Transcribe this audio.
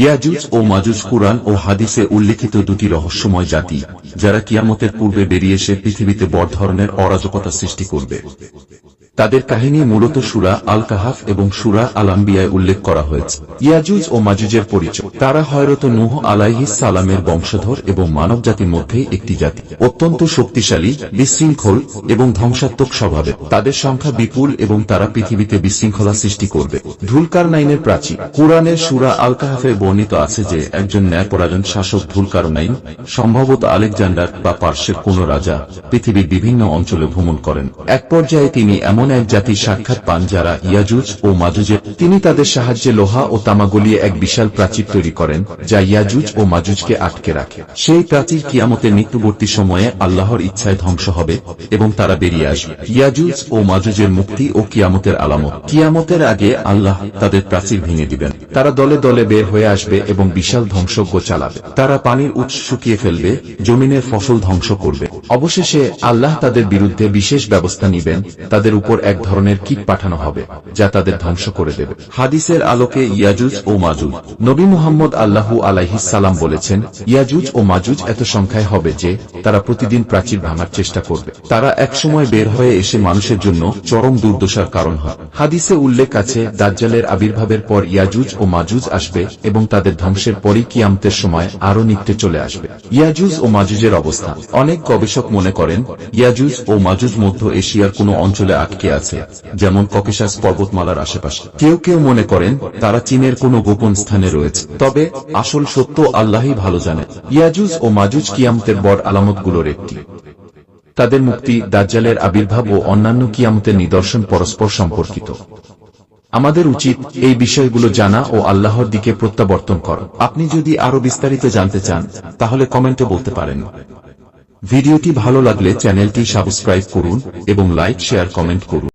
ইয়াজুজ ও মাজুজ কুরআন ও হাদিসে উল্লেখিত দুটি রহস্যময় জাতি, যারা কিয়ামতের পূর্বে বেরিয়ে এসে পৃথিবীতে বড় ধরনের অরাজকতা সৃষ্টি করবে। তাদের কাহিনী মূলত সুরা আল কাহাফ এবং সুরা আল আম্বিয়ায় উল্লেখ করা হয়েছে। ইয়াজুজ ও মাজুজের পরিচয়। তারা হয়রত নূহ আলাইহিস সালামের বংশধর এবং মানবজাতির মধ্যে একটি জাতি। অত্যন্ত শক্তিশালী, বিশৃঙ্খল এবং ধ্বংসাত্মক স্বভাবে তাদের সংখ্যা বিপুল এবং তারা পৃথিবীতে বিশৃঙ্খলা সৃষ্টি করবে। ধুলকার নাইনের প্রাচীর। কোরআনের সুরা আল কাহাফে বর্ণিত আছে যে, একজন ন্যায়পরায়ণ শাসক ধুলকার নাইন সম্ভবত আলেকজান্ডার বা পার্শ্বের কোন রাজা, পৃথিবীর বিভিন্ন অঞ্চলে ভ্রমণ করেন। এক পর্যায়ে তিনি এমন এক জাতির সাক্ষাৎ পান যারা ইয়াজুজ ও মাজুজের। তিনি তাদের সাহায্যে লোহা ও তামা এক বিশাল প্রাচীর তৈরি করেন, যা ইয়াজুজ ও মাজুজকে আটকে রাখে। সেই প্রাচীর কিয়ামতের মৃত্যুবর্তী সময়ে আল্লাহর ইচ্ছায় ধ্বংস হবে এবং তারা বেরিয়ে আসবে। ইয়াজুজ ও মাজুজের মুক্তি ও কিয়ামতের আলামত। কিয়ামতের আগে আল্লাহ তাদের প্রাচীর ভেঙে দিবেন। তারা দলে দলে বের হয়ে আসবে এবং বিশাল ধ্বংসজ্ঞ চালাবে। তারা পানির উৎস শুকিয়ে ফেলবে, জমিনের ফসল ধ্বংস করবে। অবশেষে আল্লাহ তাদের বিরুদ্ধে বিশেষ ব্যবস্থা নিবেন, তাদের উপর এক ধরনের কীট পাঠানো হবে, যা তাদের ধ্বংস করে দেবে। হাদিসের আলোকে ইয়াজুজ ও মাজুজ। নবী মুহাম্মদ আল্লাহু সালাম বলেছেন, ইয়াজুজ ও মাজুজ এত সংখ্যায় হবে যে, তারা প্রতিদিন প্রাচীর ভাঙার চেষ্টা করবে। তারা একসময় বের হয়ে এসে মানুষের জন্য চরম দুর্দশার কারণ হয়। হাদিসে উল্লেখ আছে, দাজ্জালের আবির্ভাবের পর ইয়াজুজ ও মাজুজ আসবে এবং তাদের ধ্বংসের পরই কিয়ামতের সময় আরও নিত্যে চলে আসবে। ইয়াজুজ ও মাজুজের অবস্থা অনেক গবেষক মনে করেন, ইয়াজুজ ও মাজুজ মধ্য এশিয়ার কোনো অঞ্চলে আটকে আছে, যেমন ককেশাস পর্বতমালার আশেপাশে। কেউ কেউ মনে করেন, তারা চীনের কোনো গোপন স্থানে রয়েছে। তবে আসল সত্য আল্লাহই ভালো জানে। ইয়াজুজ ও মাজুজ কিয়ামতের বড় আলামতগুলোর একটি। তাদের মুক্তি দাজ্জালের আবির্ভাব ও অন্যান্য কিয়ামতের নিদর্শন পরস্পর সম্পর্কিত। আমাদের উচিত এই বিষয়গুলো জানা ও আল্লাহর দিকে প্রত্যাবর্তন করা। আপনি যদি আরও বিস্তারিত জানতে চান, তাহলে কমেন্টে বলতে পারেন। ভিডিওটি ভালো লাগলে চ্যানেলটি সাবস্ক্রাইব করুন এবং লাইক শেয়ার কমেন্ট করুন।